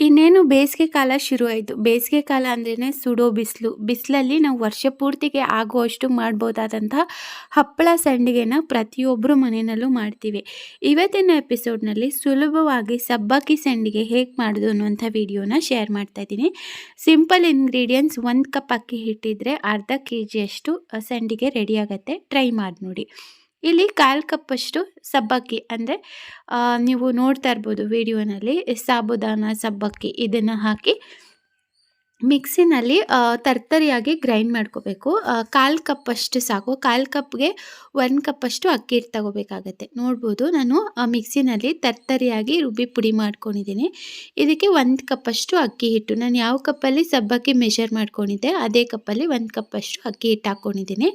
ಇನ್ನೇನು ಬೇಸಿಗೆ ಕಾಲ ಶುರು ಆಯಿತು ಬೇಸಿಗೆ ಕಾಲ ಅಂದ್ರೇ ಸುಡೋ ಬಿಸಿಲು. ಬಿಸಿಲಲ್ಲಿ ನಾವು ವರ್ಷ ಪೂರ್ತಿಗೆ ಆಗುವಷ್ಟು ಮಾಡ್ಬೋದಾದಂಥ ಹಪ್ಪಳ ಸಂಡಿಗೆನ ಪ್ರತಿಯೊಬ್ಬರು ಮನೆಯಲ್ಲೂ ಮಾಡ್ತೀವಿ. ಇವತ್ತಿನ ಎಪಿಸೋಡ್ನಲ್ಲಿ ಸುಲಭವಾಗಿ ಸಬ್ಬಕ್ಕಿ ಸಂಡಿಗೆ ಹೇಗೆ ಮಾಡೋದು ಅನ್ನುವಂಥ ವಿಡಿಯೋನ ಶೇರ್ ಮಾಡ್ತಾ ಇದ್ದೀನಿ. ಸಿಂಪಲ್ ಇಂಗ್ರೀಡಿಯೆಂಟ್ಸ್ ಒಂದು ಕಪ್ ಅಕ್ಕಿ ಹಿಟ್ಟಿದ್ರೆ ಅರ್ಧ ಕೆ ಜಿಯಷ್ಟು ಸಂಡಿಗೆ ರೆಡಿ ಟ್ರೈ ಮಾಡಿ ನೋಡಿ ಇಲ್ಲಿ ಕಾಲು ಕಪ್ಪಷ್ಟು ಸಬ್ಬಕ್ಕಿ ಅಂದರೆ ನೀವು ನೋಡ್ತಾ ಇರ್ಬೋದು ವಿಡಿಯೋನಲ್ಲಿ ಸಾಬುದಾನ ಸಬ್ಬಕ್ಕಿ ಇದನ್ನು ಹಾಕಿ. ಮಿಕ್ಸಿನಲ್ಲಿ ತರ್ತರಿಯಾಗಿ ಗ್ರೈಂಡ್ ಮಾಡ್ಕೋಬೇಕು. ಕಾಲು ಕಪ್ಪಷ್ಟು ಸಾಕು. ಕಾಲು ಕಪ್ಗೆ ಒಂದು ಕಪ್ಪಷ್ಟು ಅಕ್ಕಿ ಹಿಟ್ಟು ತಗೋಬೇಕಾಗತ್ತೆ. ನೋಡ್ಬೋದು ನಾನು ಮಿಕ್ಸಿನಲ್ಲಿ ತರ್ತರಿಯಾಗಿ ರುಬ್ಬಿ ಪುಡಿ ಮಾಡ್ಕೊಂಡಿದ್ದೀನಿ. ಇದಕ್ಕೆ ಒಂದು ಕಪ್ಪಷ್ಟು ಅಕ್ಕಿ ಹಿಟ್ಟು. ನಾನು ಯಾವ ಕಪ್ಪಲ್ಲಿ ಸಬ್ಬಕ್ಕಿ ಮೆಷರ್ ಮಾಡ್ಕೊಂಡಿದ್ದೆ, ಅದೇ ಕಪ್ಪಲ್ಲಿ ಒಂದು ಕಪ್ಪಷ್ಟು ಅಕ್ಕಿ ಹಿಟ್ಟು ಹಾಕ್ಕೊಂಡಿದ್ದೀನಿ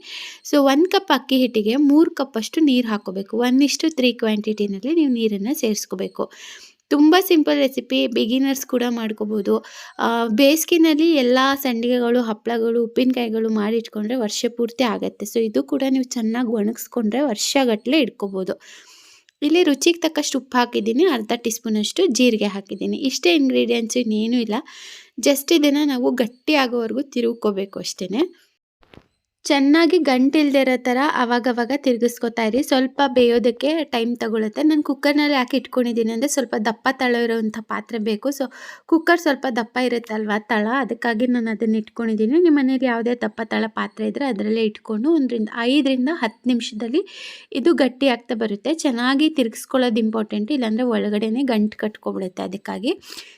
ಸೊ ಒಂದು ಕಪ್ ಅಕ್ಕಿ ಹಿಟ್ಟಿಗೆ ಮೂರು ಕಪ್ಪಷ್ಟು ನೀರು ಹಾಕೋಬೇಕು. ಒಂದಿಷ್ಟು ತ್ರೀ ಕ್ವಾಂಟಿಟಿನಲ್ಲಿ ನೀವು ನೀರನ್ನು ಸೇರಿಸ್ಕೋಬೇಕು. ತುಂಬ ಸಿಂಪಲ್ ರೆಸಿಪಿ ಬಿಗಿನರ್ಸ್ ಕೂಡ ಮಾಡ್ಕೋಬೋದು. ಬೇಸಿಗೆನಲ್ಲಿ ಎಲ್ಲ ಸಂಡಿಗೆಗಳು, ಹಪ್ಪಳಗಳು, ಉಪ್ಪಿನಕಾಯಿಗಳು ಮಾಡಿಟ್ಕೊಂಡ್ರೆ ವರ್ಷ ಪೂರ್ತಿ ಆಗುತ್ತೆ. ಸೊ ಇದು ಕೂಡ ನೀವು ಚೆನ್ನಾಗಿ ಒಣಗಿಸ್ಕೊಂಡ್ರೆ ವರ್ಷಗಟ್ಟಲೆ ಇಟ್ಕೋಬೋದು. ಇಲ್ಲಿ ರುಚಿಗೆ ತಕ್ಕಷ್ಟು ಉಪ್ಪು ಹಾಕಿದ್ದೀನಿ, ಅರ್ಧ ಟೀ ಸ್ಪೂನಷ್ಟು ಜೀರಿಗೆ ಹಾಕಿದ್ದೀನಿ. ಇಷ್ಟೇ ಇಂಗ್ರೀಡಿಯೆಂಟ್ಸು ಇನ್ನೇನೂ ಇಲ್ಲ. ಜಸ್ಟ್ ಇದನ್ನು ನಾವು ಗಟ್ಟಿ ಆಗೋವರೆಗೂ ತಿರುಗ್ಕೋಬೇಕು ಅಷ್ಟೇ ಚೆನ್ನಾಗಿ ಗಂಟಿಲ್ದೇ ಇರೋ ಥರ ಆವಾಗವಾಗ ತಿರುಗಿಸ್ಕೊತಾ ಇರಿ. ಸ್ವಲ್ಪ ಬೇಯೋದಕ್ಕೆ ಟೈಮ್ ತಗೊಳುತ್ತೆ. ನಾನು ಕುಕ್ಕರ್ನಲ್ಲಿ ಯಾಕೆ ಇಟ್ಕೊಂಡಿದ್ದೀನಿ ಅಂದರೆ ಸ್ವಲ್ಪ ದಪ್ಪ ತಳ ಇರೋವಂಥ ಪಾತ್ರೆ ಬೇಕು. ಸೊ, ಕುಕ್ಕರ್ ಸ್ವಲ್ಪ ದಪ್ಪ ಇರುತ್ತಲ್ವ ತಳ? ಅದಕ್ಕಾಗಿ ನಾನು ಅದನ್ನು ಇಟ್ಕೊಂಡಿದ್ದೀನಿ. ನಿಮ್ಮ ಮನೇಲಿ ಯಾವುದೇ ದಪ್ಪ ತಳ ಪಾತ್ರೆ ಇದ್ದರೆ ಅದರಲ್ಲೇ ಇಟ್ಕೊಂಡು ಒಂದರಿಂದ, ಐದರಿಂದ ಹತ್ತು ನಿಮಿಷದಲ್ಲಿ ಇದು ಗಟ್ಟಿ ಆಗ್ತಾ ಬರುತ್ತೆ. ಚೆನ್ನಾಗಿ ತಿರುಗಿಸ್ಕೊಳ್ಳೋದು ಇಂಪಾರ್ಟೆಂಟ್ ಇಲ್ಲಾಂದರೆ ಒಳಗಡೆನೇ ಗಂಟು ಕಟ್ಕೊಬಿಡುತ್ತೆ ಅದಕ್ಕಾಗಿ.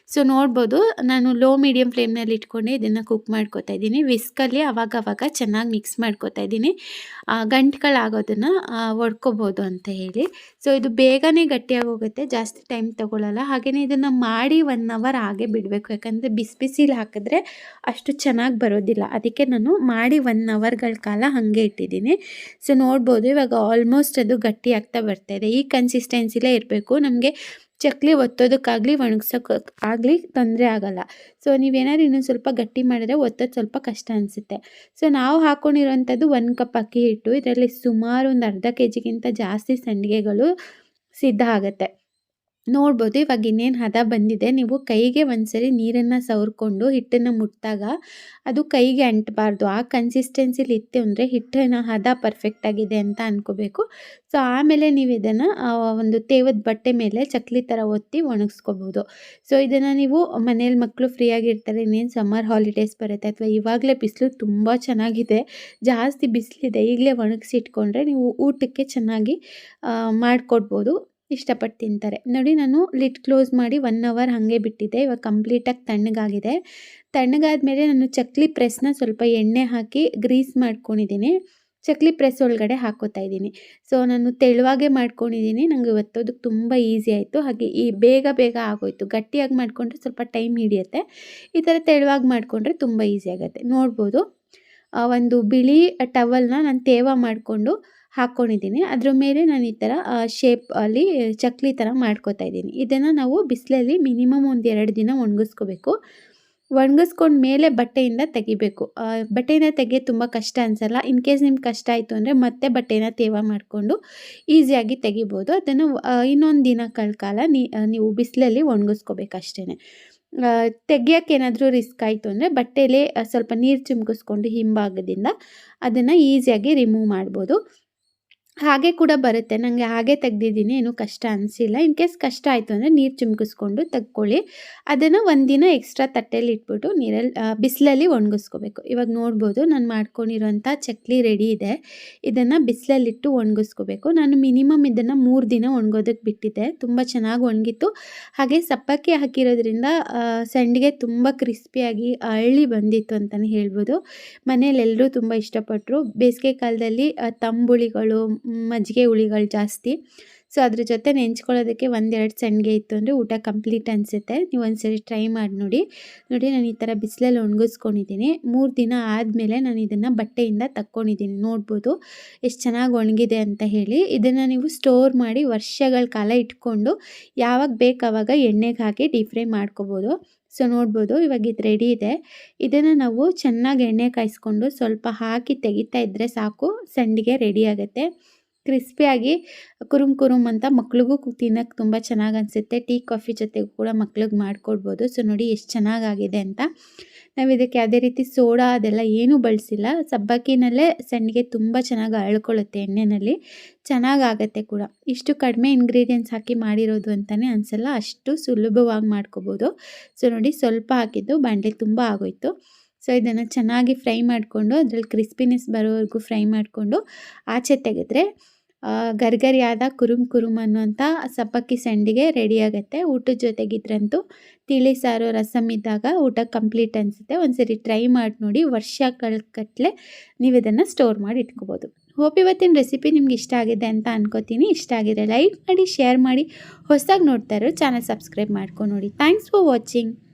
ಸೊ, ನೋಡ್ಬೋದು. ನಾನು ಲೋ ಮೀಡಿಯಮ್ ಫ್ಲೇಮ್ನಲ್ಲಿ ಇಟ್ಕೊಂಡು. ಇದನ್ನು ಕುಕ್ ಮಾಡ್ಕೊತಾ ಇದ್ದೀನಿ. ವಿಸ್ಕಲ್ಲಿ ಆವಾಗವಾಗ ಚೆನ್ನಾಗಿ ಮಿಕ್ಸ್ ಮಾಡ್ಕೊತಾ ಇದ್ದೀನಿ. ಗಂಟುಗಳಾಗೋದನ್ನು ಒಡ್ಕೋಬೋದು ಅಂತ ಹೇಳಿ. ಸೊ ಇದು ಬೇಗನೆ ಗಟ್ಟಿಯಾಗಿ ಹೋಗುತ್ತೆ ಜಾಸ್ತಿ ಟೈಮ್ ತೊಗೊಳ್ಳಲ್ಲ ಹಾಗೆಯೇ ಇದನ್ನು ಮಾಡಿ ಒನ್ ಅವರ್ ಹಾಗೆ ಬಿಡಬೇಕು. ಯಾಕಂದರೆ ಬಿಸಿ ಬಿಸಿಲಿ ಹಾಕಿದ್ರೆ ಅಷ್ಟು ಚೆನ್ನಾಗಿ ಬರೋದಿಲ್ಲ. ಅದಕ್ಕೆ ನಾನು ಮಾಡಿ ಒನ್ ಅವರ್ಗಳ ಕಾಲ ಹಾಗೆ ಇಟ್ಟಿದ್ದೀನಿ. ಸೊ ನೋಡ್ಬೋದು ಇವಾಗ ಆಲ್ಮೋಸ್ಟ್ ಅದು ಗಟ್ಟಿ ಆಗ್ತಾ ಬರ್ತಾ ಇದೆ. ಈ ಕನ್ಸಿಸ್ಟೆನ್ಸಿಲೇ ಇರಬೇಕು. ನಮಗೆ ಚಕ್ಲಿ ಒತ್ತೋದಕ್ಕಾಗಲಿ ಒಣಗ್ಸೋಕೆ ಆಗಲಿ ತೊಂದರೆ ಆಗಲ್ಲ. ಸೊ ನೀವೇನಾದ್ರು ಇನ್ನೊಂದು ಸ್ವಲ್ಪ ಗಟ್ಟಿ ಮಾಡಿದ್ರೆ ಒತ್ತೋದು ಸ್ವಲ್ಪ ಕಷ್ಟ ಅನಿಸುತ್ತೆ. ಸೊ ನಾವು ಹಾಕ್ಕೊಂಡಿರೋಂಥದ್ದು ಒಂದು ಕಪ್ ಅಕ್ಕಿ ಹಿಟ್ಟು. ಇದರಲ್ಲಿ ಸುಮಾರು ಒಂದು ಅರ್ಧ ಕೆ ಜಿಗಿಂತ ಜಾಸ್ತಿ ಸಂಡಿಗೆಗಳು ಸಿದ್ಧ ಆಗುತ್ತೆ. ನೋಡ್ಬೋದು. ಇವಾಗ ಇನ್ನೇನು ಹದ ಬಂದಿದೆ. ನೀವು ಕೈಗೆ ಒಂದ್ಸರಿ ನೀರನ್ನು ಸವರ್ಕೊಂಡು ಹಿಟ್ಟನ್ನು ಮುಟ್ಟಿದಾಗ ಅದು ಕೈಗೆ ಅಂಟಬಾರ್ದು. ಆ ಕನ್ಸಿಸ್ಟೆನ್ಸಿಲಿ ಇತ್ತು ಅಂದರೆ ಹಿಟ್ಟಿನ ಹದ ಪರ್ಫೆಕ್ಟಾಗಿದೆ ಅಂತ ಅಂದ್ಕೋಬೇಕು ಸೊ ಆಮೇಲೆ ನೀವು ಇದನ್ನು ಒಂದು ತೇವದ ಬಟ್ಟೆ ಮೇಲೆ ಚಕ್ಲಿ ಥರ ಒತ್ತಿ ಒಣಗಿಸ್ಕೋಬೋದು. ಸೊ ಇದನ್ನು ನೀವು ಮನೇಲಿ ಮಕ್ಕಳು ಫ್ರೀಯಾಗಿರ್ತಾರೆ ಇನ್ನೇನು ಸಮ್ಮರ್ ಹಾಲಿಡೇಸ್ ಬರುತ್ತೆ ಅಥವಾ ಇವಾಗಲೇ ಬಿಸಿಲು ತುಂಬ ಚೆನ್ನಾಗಿದೆ, ಜಾಸ್ತಿ ಬಿಸಿಲಿದೆ, ಈಗಲೇ ಒಣಗಿಸಿ ಇಟ್ಕೊಂಡ್ರೆ ನೀವು ಊಟಕ್ಕೆ ಚೆನ್ನಾಗಿ ಮಾಡಿಕೊಡ್ಬೋದು. ಇಷ್ಟಪಟ್ಟು ತಿಂತಾರೆ. ನೋಡಿ, ನಾನು ಲಿಟ್ ಕ್ಲೋಸ್ ಮಾಡಿ ಒನ್ ಅವರ್ ಹಾಗೆ ಬಿಟ್ಟಿದ್ದೆ. ಇವಾಗ ಕಂಪ್ಲೀಟಾಗಿ ತಣ್ಣಗಾಗಿದೆ. ತಣ್ಣಗಾದ ಮೇಲೆ ನಾನು ಚಕ್ಲಿ ಪ್ರೆಸ್ನ ಸ್ವಲ್ಪ ಎಣ್ಣೆ ಹಾಕಿ ಗ್ರೀಸ್ ಮಾಡ್ಕೊಂಡಿದ್ದೀನಿ. ಚಕ್ಲಿ ಪ್ರೆಸ್ ಒಳಗಡೆ ಹಾಕೋತಾ ಇದ್ದೀನಿ. ಸೊ, ನಾನು ತೆಳುವಾಗೆ ಮಾಡ್ಕೊಂಡಿದ್ದೀನಿ. ನನಗೆ ಒತ್ತೋದಕ್ಕೆ ತುಂಬ ಈಸಿ ಆಯಿತು. ಹಾಗೆ ಈ ಬೇಗ ಬೇಗ ಆಗೋಯ್ತು. ಗಟ್ಟಿಯಾಗಿ ಮಾಡಿಕೊಂಡ್ರೆ ಸ್ವಲ್ಪ ಟೈಮ್ ಹಿಡಿಯುತ್ತೆ. ಈ ಥರ ತೆಳುವಾಗಿ ಮಾಡಿಕೊಂಡ್ರೆ ತುಂಬ ಈಸಿ ಆಗುತ್ತೆ. ನೋಡ್ಬೋದು. ಒಂದು ಬಿಳಿ ಟವಲ್ನ ನಾನು ತೇವ ಮಾಡಿಕೊಂಡು ಹಾಕ್ಕೊಂಡಿದ್ದೀನಿ ಅದ್ರ ಮೇಲೆ ನಾನು ಈ ಥರ ಶೇಪ್ ಅಲ್ಲಿ ಚಕ್ಲಿ ಥರ ಮಾಡ್ಕೋತಾ ಇದ್ದೀನಿ. ಇದನ್ನು ನಾವು ಬಿಸಿಲಲ್ಲಿ ಮಿನಿಮಮ್ ಒಂದು ಎರಡು ದಿನ ಒಣಗಿಸ್ಕೋಬೇಕು. ಒಣಗಿಸ್ಕೊಂಡ ಮೇಲೆ ಬಟ್ಟೆಯಿಂದ ತೆಗಿಬೇಕು. ಬಟ್ಟೆಯಿಂದ ತೆಗಿಯೋದು ತುಂಬ ಕಷ್ಟ ಅನಿಸಲ್ಲ. ಇನ್ ಕೇಸ್ ನಿಮ್ಗೆ ಕಷ್ಟ ಆಯಿತು ಅಂದರೆ ಮತ್ತೆ ಬಟ್ಟೆನ ತೇವ ಮಾಡಿಕೊಂಡು ಈಸಿಯಾಗಿ ತೆಗಿಬೋದು. ಅದನ್ನು ಇನ್ನೊಂದು ದಿನಗಳ ಕಾಲ ನೀವು ಬಿಸಿಲಲ್ಲಿ ಒಣಗಿಸ್ಕೋಬೇಕು ಅಷ್ಟೇ ತೆಗಿಯೋಕ್ಕೆ ಏನಾದರೂ ರಿಸ್ಕ್ ಆಯಿತು ಅಂದರೆ ಬಟ್ಟೆಲೇ ಸ್ವಲ್ಪ ನೀರು ಚಿಮ್ಕಿಸ್ಕೊಂಡು ಹಿಂಭಾಗದಿಂದ ಅದನ್ನು ಈಸಿಯಾಗಿ ರಿಮೂವ್ ಮಾಡ್ಬೋದು. ಹಾಗೆ ಕೂಡ ಬರುತ್ತೆ. ನನಗೆ ಹಾಗೆ ತೆಗ್ದಿದ್ದೀನಿ. ಏನು ಕಷ್ಟ ಅನಿಸಿಲ್ಲ. ಇನ್ ಕೇಸ್ ಕಷ್ಟ ಆಯಿತು ಅಂದರೆ ನೀರು ಚಿಮ್ಕಿಸ್ಕೊಂಡು ತೆಗ್ಕೊಳ್ಳಿ. ಅದನ್ನು ಒಂದಿನ ಎಕ್ಸ್ಟ್ರಾ ತಟ್ಟೆಯಲ್ಲಿ ಇಟ್ಬಿಟ್ಟು ನೀರಲ್ಲಿ ಬಿಸಿಲಲ್ಲಿ ಒಣಗಿಸ್ಕೋಬೇಕು. ಇವಾಗ ನೋಡ್ಬೋದು ನಾನು ಮಾಡ್ಕೊಂಡಿರೋಂಥ ಚಕ್ಲಿ ರೆಡಿ ಇದೆ. ಇದನ್ನು ಬಿಸಿಲಲ್ಲಿಟ್ಟು ಒಣಗಿಸ್ಕೋಬೇಕು. ನಾನು ಮಿನಿಮಮ್ ಇದನ್ನು ಮೂರು ದಿನ ಒಣಗೋದಕ್ಕೆ ಬಿಟ್ಟಿದ್ದೆ. ತುಂಬ ಚೆನ್ನಾಗಿ ಒಣಗಿತ್ತು. ಹಾಗೆ ಸಪ್ಪಕ್ಕಿ ಹಾಕಿರೋದ್ರಿಂದ ಸಂಡಿಗೆ ತುಂಬ ಕ್ರಿಸ್ಪಿಯಾಗಿ ಅಳ್ಳಿ ಬಂದಿತ್ತು ಅಂತಲೇ ಹೇಳ್ಬೋದು. ಮನೆಯಲ್ಲೆಲ್ಲರೂ ತುಂಬ ಇಷ್ಟಪಟ್ಟರು. ಬೇಸಿಗೆ ಕಾಲದಲ್ಲಿ ತಂಬುಳಿಗಳು ಮಜ್ಜಿಗೆ ಹುಳಿಗಳು ಜಾಸ್ತಿ. ಸೊ ಅದ್ರ ಜೊತೆ ನೆಂಚ್ಕೊಳ್ಳೋದಕ್ಕೆ ಒಂದೆರಡು ಸಂಡಿಗೆ ಇತ್ತು ಅಂದರೆ ಊಟ ಕಂಪ್ಲೀಟ್ ಅನಿಸುತ್ತೆ. ನೀವು ಒಂದ್ಸರಿ ಟ್ರೈ ಮಾಡಿ ನೋಡಿ. ನೋಡಿ, ನಾನು ಈ ಥರ ಬಿಸಿಲಲ್ಲಿ ಒಣಗಿಸ್ಕೊಂಡಿದ್ದೀನಿ. ಮೂರು ದಿನ ಆದಮೇಲೆ ನಾನು ಇದನ್ನು ಬಟ್ಟೆಯಿಂದ ತಕ್ಕೊಂಡಿದ್ದೀನಿ. ನೋಡ್ಬೋದು ಎಷ್ಟು ಚೆನ್ನಾಗಿ ಒಣಗಿದೆ ಅಂತ ಹೇಳಿ. ಇದನ್ನು ನೀವು ಸ್ಟೋರ್ ಮಾಡಿ ವರ್ಷಗಳ ಕಾಲ ಇಟ್ಕೊಂಡು ಯಾವಾಗ ಬೇಕು ಆವಾಗ ಎಣ್ಣೆಗೆ ಹಾಕಿ ಡೀಪ್ ಫ್ರೈ ಮಾಡ್ಕೋಬೋದು. ಸೊ ನೋಡ್ಬೋದು, ಇವಾಗ ಇದು ರೆಡಿ ಇದೆ. ಇದನ್ನು ನಾವು ಚೆನ್ನಾಗಿ ಎಣ್ಣೆ ಕಾಯಿಸ್ಕೊಂಡು ಸ್ವಲ್ಪ ಹಾಕಿ ತೆಗಿತಾ ಇದ್ದರೆ ಸಾಕು, ಸಂಡಿಗೆ ರೆಡಿ ಆಗುತ್ತೆ. ಕ್ರಿಸ್ಪಿಯಾಗಿ ಕುರುಮ್ ಕುರುಮ್ ಅಂತ ಮಕ್ಳಿಗೂ ತಿನ್ನೋಕ್ಕೆ ತುಂಬ ಚೆನ್ನಾಗಿ ಅನಿಸುತ್ತೆ. ಟೀ, ಕಾಫಿ ಜೊತೆಗೂ ಕೂಡ ಮಕ್ಳಿಗೆ ಮಾಡಿಕೊಡ್ಬೋದು. ಸೊ ನೋಡಿ ಎಷ್ಟು ಚೆನ್ನಾಗಾಗಿದೆ ಅಂತ. ನಾವು ಇದಕ್ಕೆ ಯಾವುದೇ ರೀತಿ ಸೋಡಾ ಅದೆಲ್ಲ ಏನೂ ಬಳಸಿಲ್ಲ. ಸಬ್ಬಕ್ಕಿನಲ್ಲೇ ಸಣ್ಣಗೆ ತುಂಬ ಚೆನ್ನಾಗಿ ಅಳ್ಕೊಳ್ಳುತ್ತೆ ಎಣ್ಣೆಯಲ್ಲಿ ಚೆನ್ನಾಗಾಗತ್ತೆ ಕೂಡ. ಇಷ್ಟು ಕಡಿಮೆ ಇಂಗ್ರೀಡಿಯೆಂಟ್ಸ್ ಹಾಕಿ ಮಾಡಿರೋದು ಅಂತಲೇ ಅನಿಸಲ್ಲ, ಅಷ್ಟು ಸುಲಭವಾಗಿ ಮಾಡ್ಕೋಬೋದು. ಸೊ ನೋಡಿ, ಸ್ವಲ್ಪ ಹಾಕಿದ್ದು ಬಾಂಡೆ ತುಂಬ ಆಗೋಯ್ತು. ಸೊ ಇದನ್ನು ಚೆನ್ನಾಗಿ ಫ್ರೈ ಮಾಡಿಕೊಂಡು, ಅದರಲ್ಲಿ ಕ್ರಿಸ್ಪಿನೆಸ್ ಬರೋವರೆಗೂ ಫ್ರೈ ಮಾಡಿಕೊಂಡು ಆಚೆ ತೆಗೆದ್ರೆ ಗರ್ಗರಿಯಾದ ಕುರುಮ್ ಕುರುಮ್ ಅನ್ನುವಂಥ ಸಪ್ಪಕ್ಕಿ ಸಂಡಿಗೆ ರೆಡಿ ಆಗುತ್ತೆ. ಊಟದ ಜೊತೆಗಿದ್ರಂತೂ ತಿಳಿ, ಸಾರು ರಸಮ್ ಇದ್ದಾಗ ಊಟ ಕಂಪ್ಲೀಟ್ ಅನಿಸುತ್ತೆ. ಒಂದ್ಸರಿ ಟ್ರೈ ಮಾಡಿ ನೋಡಿ ವರ್ಷಗಳ ಗಟ್ಟಲೆ ನೀವು ಇದನ್ನು ಸ್ಟೋರ್ ಮಾಡಿ ಇಟ್ಕೋಬೋದು. ಹೋಪ್ ಇವತ್ತಿನ ರೆಸಿಪಿ ನಿಮ್ಗೆ ಇಷ್ಟ ಆಗಿದೆ ಅಂತ ಅನ್ಕೋತೀನಿ. ಇಷ್ಟ ಆಗಿದೆ ಲೈಕ್ ಮಾಡಿ ಶೇರ್ ಮಾಡಿ. ಹೊಸದಾಗಿ ನೋಡ್ತಾ ಇರೋ ಚಾನಲ್ ಸಬ್ಸ್ಕ್ರೈಬ್ ಮಾಡ್ಕೊಂಡು ನೋಡಿ. Thanks for watching